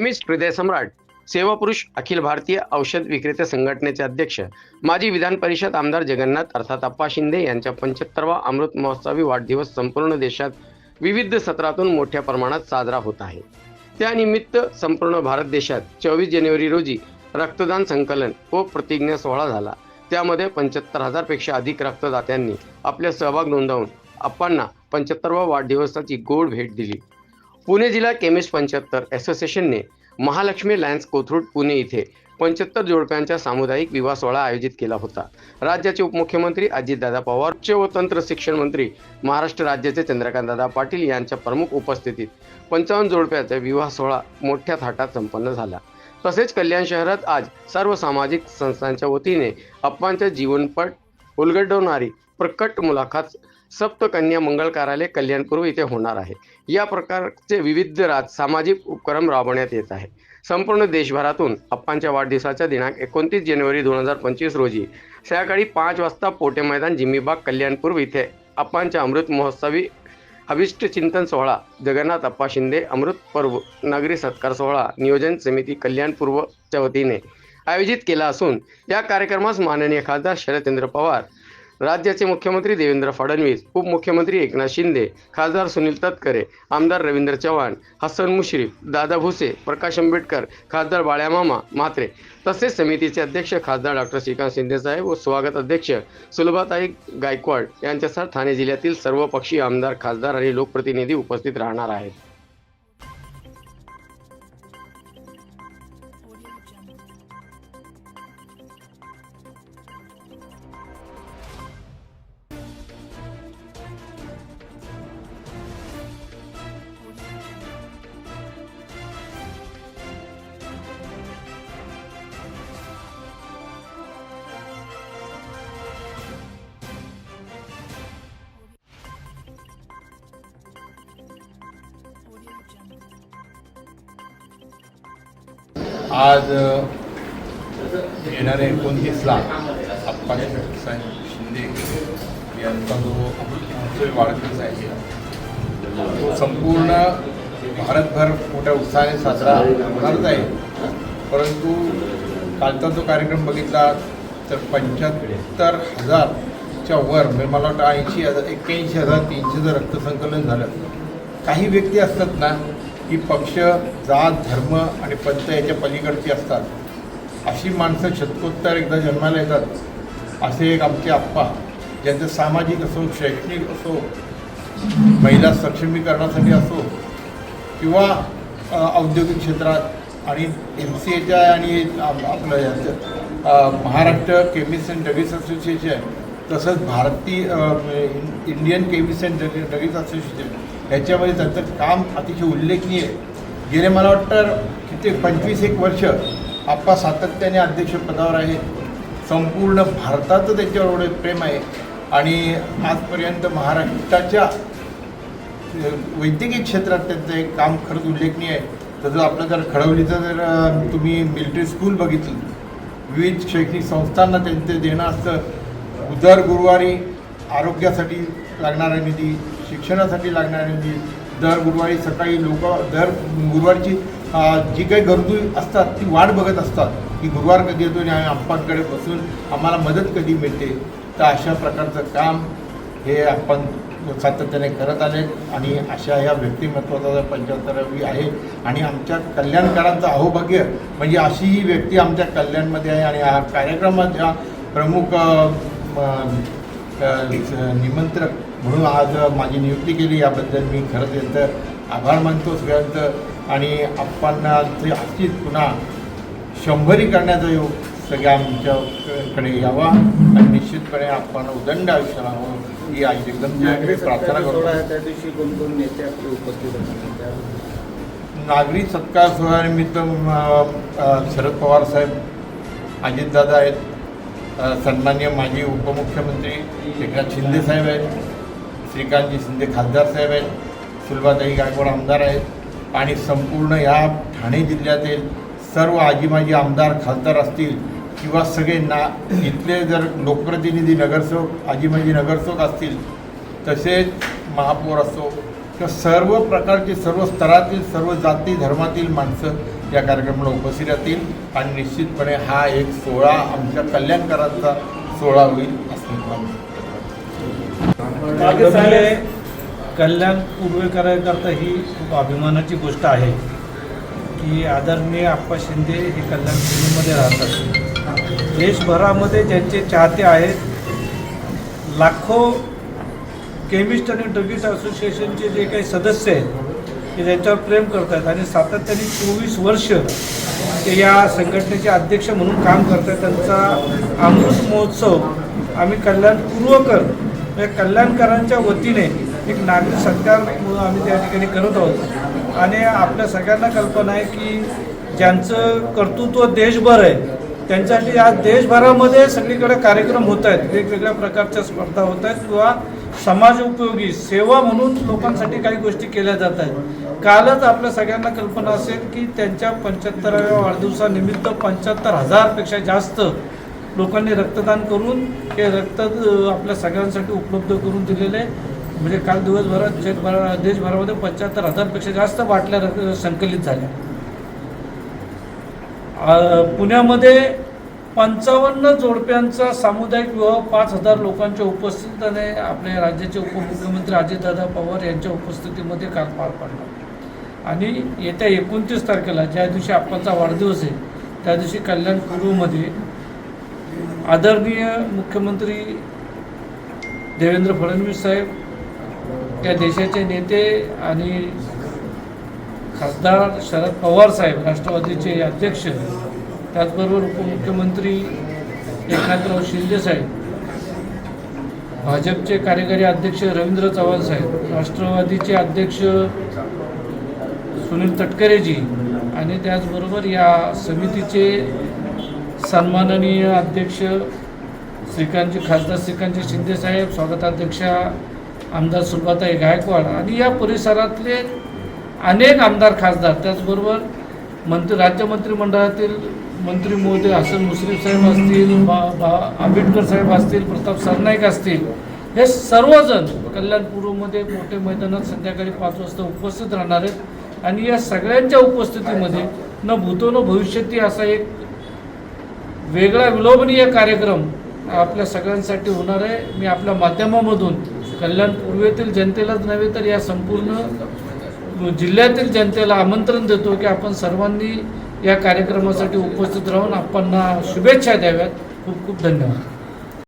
Chemist हृदय सम्राट सेवापुरुष अखिल भारतीय औषध विक्रेते संघटनेचे अध्यक्ष माजी विधान परिषद आमदार जगन्नाथ अर्थात अप्पा शिंदे यांच्या पंच्याहत्तरवा अमृत महोत्सवी वाढदिवस संपूर्ण देशात विविध सत्रातून मोठ्या प्रमाणात साजरा होत आहे. त्यानिमित्त संपूर्ण भारत देशात चोवीस जानेवारी रोजी रक्तदान संकलन व प्रतिज्ञा सोहळा झाला. त्यामध्ये पंच्याहत्तर हजारपेक्षा अधिक रक्तदात्यांनी आपला सहभाग नोंदवून अप्पांना पंच्याहत्तरवा वाढदिवसाची गोड भेट दिली. पुणे जिल्हा केमिस्ट पंच्याहत्तर असोसिएशनने महालक्ष्मी लायन्स कोथरूड पुणे इथे पंच्याहत्तर जोडप्यांचा सामुदायिक विवाह सोहळा आयोजित केला होता. राज्याचे उपमुख्यमंत्री अजितदादा पवार उच्च व तंत्र शिक्षण मंत्री महाराष्ट्र राज्याचे चंद्रकांतदादा पाटील यांच्या प्रमुख उपस्थितीत पंचावन्न जोडप्याचा विवाह सोहळा मोठ्या थाटात संपन्न झाला. तसेच कल्याण शहरात आज सर्व सामाजिक संस्थांच्या वतीने अप्पांच्या जीवनपट उलगडवणारी प्रकट मुलाखत सप्तकन्या मंगल कार्यालय कल्याणपूर्व इथे होणार आहे. या प्रकारचे विविध राज सामाजिक उपक्रम राबवण्यात येत आहे संपूर्ण देशभरातून अप्पांच्या वाढदिवसाच्या दिनांक एकोणतीस जानेवारी दोन हजार पंचवीस रोजी सायंकाळी पाच वाजता पोटे मैदान जिम्मीबाग कल्याणपूर्व इथे अप्पांच्या अमृत महोत्सवी अभिष्ट चिंतन सोहळा जगन्नाथ अप्पा शिंदे अमृत पर्व नागरी सत्कार सोहळा नियोजन समिती कल्याणपूर्वच्या वतीने आयोजित केला असून या कार्यक्रमास माननीय खासदार शरदचंद्र पवार राज्याचे मुख्यमंत्री देवेंद्र फडणवीस उपमुख्यमंत्री एकनाथ शिंदे खासदार सुनील तटकरे आमदार रवींद्र चव्हाण हसन मुश्रीफ दादा भुसे प्रकाश आंबेडकर खासदार बाळ्यामामा म्हात्रे. तसेच समितीचे अध्यक्ष खासदार डॉक्टर श्रीकांत शिंदेसाहेब व स्वागत अध्यक्ष सुलभाताई गायकवाड यांच्यासह ठाणे जिल्ह्यातील सर्व पक्षीय आमदार खासदार आणि लोकप्रतिनिधी उपस्थित राहणार आहेत. आज येणारे येणाऱ्या एकोणतीसला आप्पा साहेब शिंदे यांचा जो वाढदिवस आहे तो संपूर्ण भारतभर मोठ्या उत्साहाने साजरा होणारच आहे. परंतु कालचा जो कार्यक्रम बघितला तर पंच्याहत्तर हजारच्या वर म्हणजे मला वाटतं ऐंशी हजार एक्क्याऐंशी हजार तीनशेचं रक्तसंकलन झालं. काही व्यक्ती असतात ना की पक्ष जात धर्म आणि पंथ याच्या पलीकडची असतात. अशी माणसं शतकोत्तर एकदा जन्माला येतात असे एक आमचे आप्पा ज्यांचं सामाजिक असो शैक्षणिक असो महिला सक्षमीकरणासाठी असो किंवा औद्योगिक क्षेत्रात आणि एम सी एच्या आणि आपलं Maharashtra chemist and druggist association तसंच भारतीय Indian chemist and drug druggist association ह्याच्यामध्ये त्यांचं काम अतिशय उल्लेखनीय आहे. गेले मला वाटतं किती पंचवीस एक वर्ष आप्पा सातत्याने अध्यक्षपदावर आहे. संपूर्ण भारताचं त्यांच्यावर एवढं प्रेम आहे. आणि आजपर्यंत महाराष्ट्राच्या वैद्यकीय क्षेत्रात त्यांचं एक काम खरंच उल्लेखनीय आहे. तसं आपलं जर खडवलीचं जर तुम्ही मिलिटरी स्कूल बघितलं विविध शैक्षणिक संस्थांना त्यांचं देणं असतं दर गुरुवारी आरोग्यासाठी लागणारा निधी शिक्षणासाठी लागणारा निधी दर गुरुवारी सकाळी लोक दर गुरुवारची जी काही गरजू असतात ती वाट बघत असतात की गुरुवार कधी येतो आणि आम्ही आप्पांकडे बसून आम्हाला मदत कधी मिळते. तर अशा प्रकारचं काम हे आपण सातत्याने करत आले आणि अशा ह्या व्यक्तिमत्वाचा पंच्याहत्तरावी आहे आणि आमच्या कल्याणकारांचं अहोभाग्य म्हणजे अशी ही व्यक्ती आमच्या कल्याणमध्ये आहे आणि हा कार्यक्रमाच्या प्रमुख निमंत्रक म्हणून आज माझी नियुक्ती केली याबद्दल मी खरंच यांचं आभार मानतो सगळ्यांचं. आणि आप्पांना ते अशीच पुन्हा शंभरी करण्याचा योग सगळ्या आमच्याकडे यावा. आणि निश्चितपणे आपण उदंड आयुष्य राहावं ही आई एकदम प्रार्थना करतो. त्या दिवशी कोण कोण नेते आपले उपस्थित असतील त्या नागरी सत्कार सोहळ्यानिमित्त शरद पवार साहेब अजितदादा आहेत. सन्मान्य माजी उपमुख्यमंत्री एकनाथ शिंदे साहेब आहेत श्रीकांतजी शिंदे खासदार साहेब आहेत सुलभाताई गायकवाड आमदार आहेत आणि संपूर्ण या ठाणे जिल्ह्यातील सर्व आजीमाजी आमदार खासदार असतील किंवा सगळे ना इथले जर लोकप्रतिनिधी नगरसेवक आजीमाजी नगरसेवक असतील तसेच महापौर असो किंवा सर्व प्रकारचे सर्व स्तरातील सर्व जाती धर्मातील माणसं या कार्यक्रमाला उपस्थित राहतील आणि निश्चितपणे हा एक सोहळा आमच्या कल्याणकारांचा सोहळा होईल असं कल्याण पूर्वेकरांकरता ही खूप अभिमानाची गोष्ट आहे की आदरणीय आप्पा शिंदे हे कल्याण पूर्वेमध्ये राहतात. देशभरामध्ये ज्यांचे चाहते आहेत लाखो केमिस्ट आणि ड्रगिस्ट असोसिएशनचे जे काही सदस्य आहेत की ज्यांच्यावर प्रेम करतात आणि सातत्याने चोवीस वर्ष ते या संघटनेचे अध्यक्ष म्हणून काम करतात त्यांचा अमृत महोत्सव आम्ही कल्याणपूर्वकर म्हणजे कल्याणकरांच्या वतीने एक नागरिक सत्कार म्हणून आम्ही त्या ठिकाणी करत आहोत. आणि आपल्या सगळ्यांना कल्पना आहे की ज्यांचं कर्तृत्व देशभर आहे त्यांच्यासाठी आज देशभरामध्ये सगळीकडे कार्यक्रम होत आहेत. वेगवेगळ्या प्रकारच्या स्पर्धा होत आहेत किंवा समाज उपयोगी सेवा म्हणून लोकांसाठी काही गोष्टी केल्या जात आहेत. कालच आपल्या सगळ्यांना कल्पना असेल की त्यांच्या पंच्याहत्तराव्या वाढदिवसानिमित्त पंच्याहत्तर हजारपेक्षा जास्त लोकांनी रक्तदान करून हे रक्त आपल्या सगळ्यांसाठी उपलब्ध करून दिलेले आहे. म्हणजे काल दिवसभरात जगभरा देशभरामध्ये पंच्याहत्तर हजारपेक्षा जास्त बाटल्या संकलित झाल्या. पुण्यामध्ये पंचावन्न जोडप्यांचा सामुदायिक विवाह पाच हजार लोकांच्या उपस्थितीने आपल्या राज्याचे उपमुख्यमंत्री अजितदादा पवार यांच्या उपस्थितीमध्ये काल पार पडला. आणि येत्या एकोणतीस तारखेला ज्या दिवशी आपणचा वाढदिवस आहे त्या दिवशी कल्याण पूर्वमध्ये आदरणीय मुख्यमंत्री देवेंद्र फडणवीस साहेब या देशाचे नेते आणि खासदार शरद पवार साहेब राष्ट्रवादीचे अध्यक्ष त्याचबरोबर उपमुख्यमंत्री एकनाथराव शिंदे साहेब भाजपचे कार्यकारी अध्यक्ष रवींद्र चव्हाण साहेब राष्ट्रवादीचे अध्यक्ष सुनील तटकरेजी आणि त्याचबरोबर या समितीचे सन्माननीय अध्यक्ष श्रीकांतजी खासदार श्रीकांतजी शिंदे साहेब स्वागताध्यक्षा आमदार सुलभाताई गायकवाड आणि या परिसरातले अनेक आमदार खासदार त्याचबरोबर मंत्री राज्य मंत्रिमंडळातील मंत्री महोदय हसन मुश्रीफ साहेब असतील बा बा आंबेडकर साहेब असतील प्रताप सरनाईक असतील हे सर्वजण कल्याण पूर्वमध्ये मोठे मैदानात संध्याकाळी पाच वाजता उपस्थित राहणार आहेत. आणि या सगळ्यांच्या उपस्थितीमध्ये न भूतो न भविष्यती असा एक वेगळा विलोभनीय कार्यक्रम आपल्या सगळ्यांसाठी होणार आहे. मी आपल्या माध्यमामधून कल्याण पूर्वेतील जनतेलाच नव्हे तर या संपूर्ण जिल्ह्यातील जनतेला आमंत्रण देतो की आपण सर्वांनी या कार्यक्रमासाठी उपस्थित राहून आपण शुभेच्छा द्याव्यात. खूप खूप धन्यवाद.